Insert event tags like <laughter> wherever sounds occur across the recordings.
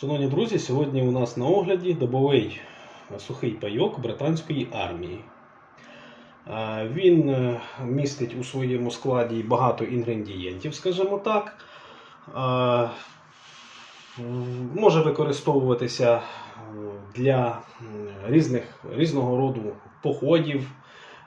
Шановні друзі, сьогодні у нас на огляді добовий сухий пайок британської армії. Е, Він е, містить у своєму складі багато інгредієнтів, скажімо так. Е, Може використовуватися е, для різних, різного роду походів,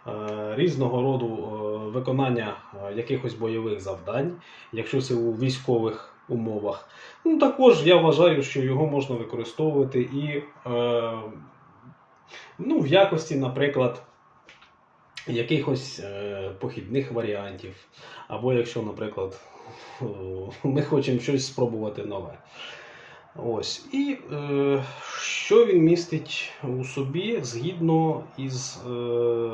е, різного роду е, виконання е, якихось бойових завдань, якщо це у військових умовах. Ну, також я вважаю, що його можна використовувати і е, ну, в якості, наприклад, якихось е, похідних варіантів. Або якщо, наприклад, <laughs> ми хочемо щось спробувати нове. Ось. І е, що він містить у собі згідно із, е,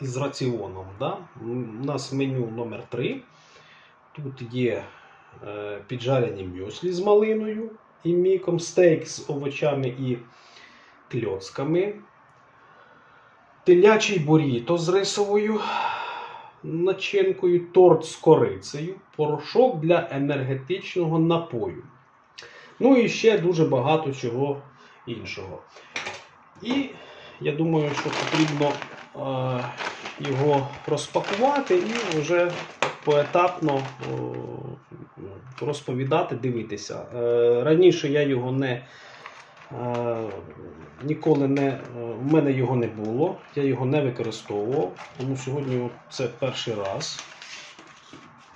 із раціоном. Да? У нас меню номер 3 Тут є е, піджарені мюслі з малиною і міком, стейк з овочами і кльоцками, телячий буріто з рисовою начинкою, торт з корицею, порошок для енергетичного напою. Ну і ще дуже багато чого іншого. І я думаю, що потрібно е, його розпакувати і вже поетапно розповідати, дивитися. Е, Раніше я його не е, ніколи не е, в мене його не було, я його не використовував, тому сьогодні це перший раз.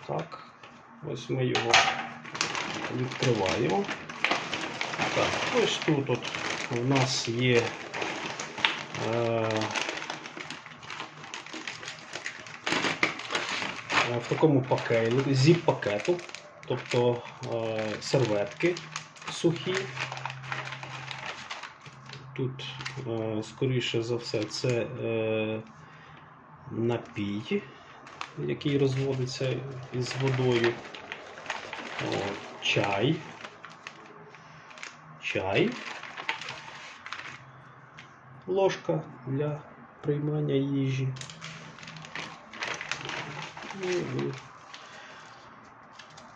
Так, ось ми його відкриваємо. Так, ось тут от у нас є. В такому пакеті, зіп-пакету, тобто е, серветки сухі. Тут, е, скоріше за все, це е, напій, який розводиться із водою, чай, чай, ложка для приймання їжі.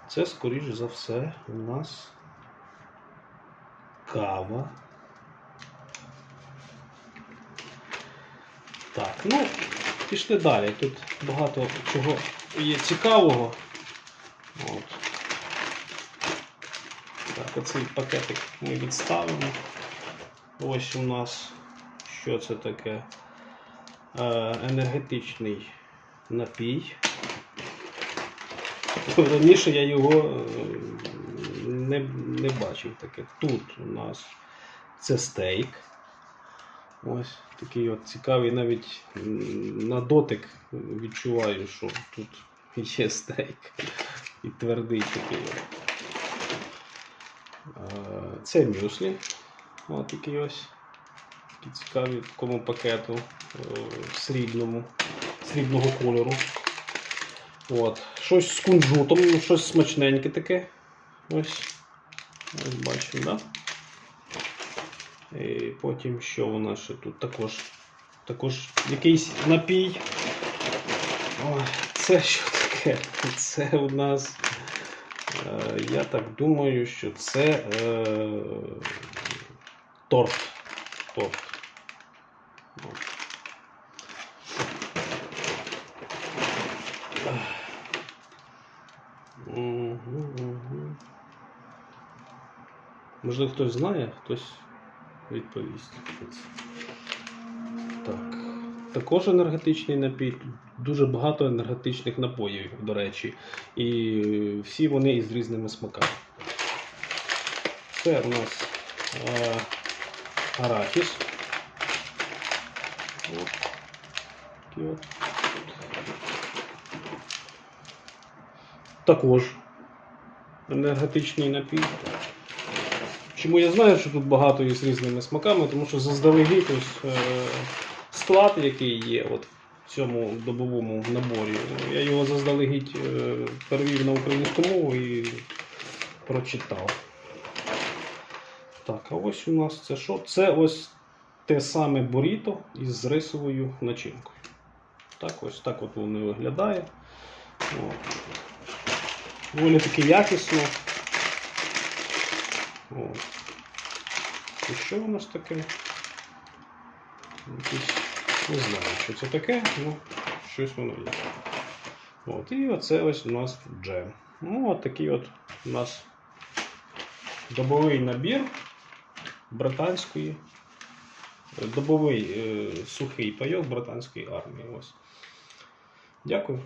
Це, скоріш за все, у нас кава. Так, ну, пішли далі. Тут багато чого є цікавого. От. Так, оцей пакетик ми відставимо. Ось у нас що це таке? Е, енергетичний напій. Раніше я його е, не, не бачив таке. Тут у нас це стейк. Ось такий от цікавий, навіть на дотик відчуваю, що тут є стейк. І твердий такий. Е, Це мюслі. Ось такий ось. Такі в такому пакету е, срібному, срібного кольору. От. Щось з кунжутом, щось смачненьке таке. Ось. Ось бачимо? Да? І потім що у нас ще тут також, також якийсь напій. Ой, це що таке? Це у нас. Е, я так думаю, що це е, торт. Торт. От. Можливо, хтось знає, хтось відповість. Так. Також енергетичний напій. Дуже багато енергетичних напоїв, до речі. І всі вони із різними смаками. Це у нас е, арахіс. От. Такий от. Також енергетичний напій. Чому я знаю, що тут багато є з різними смаками, тому що заздалегідь ось е, склад, який є от в цьому добовому наборі, я його заздалегідь е, перевів на українську мову і прочитав. Так, а ось у нас це що? Це ось те саме буріто із рисовою начинкою. Так, ось так от воно виглядає. Доволі таки якісно. От. І що у нас таке? Якісь, не знаю, що це таке, ну щось воно є. От, і оце ось у нас джем. Ну, от такий от у нас добовий набір британської, добовий е, сухий пайок британської армії. Ось. Дякую.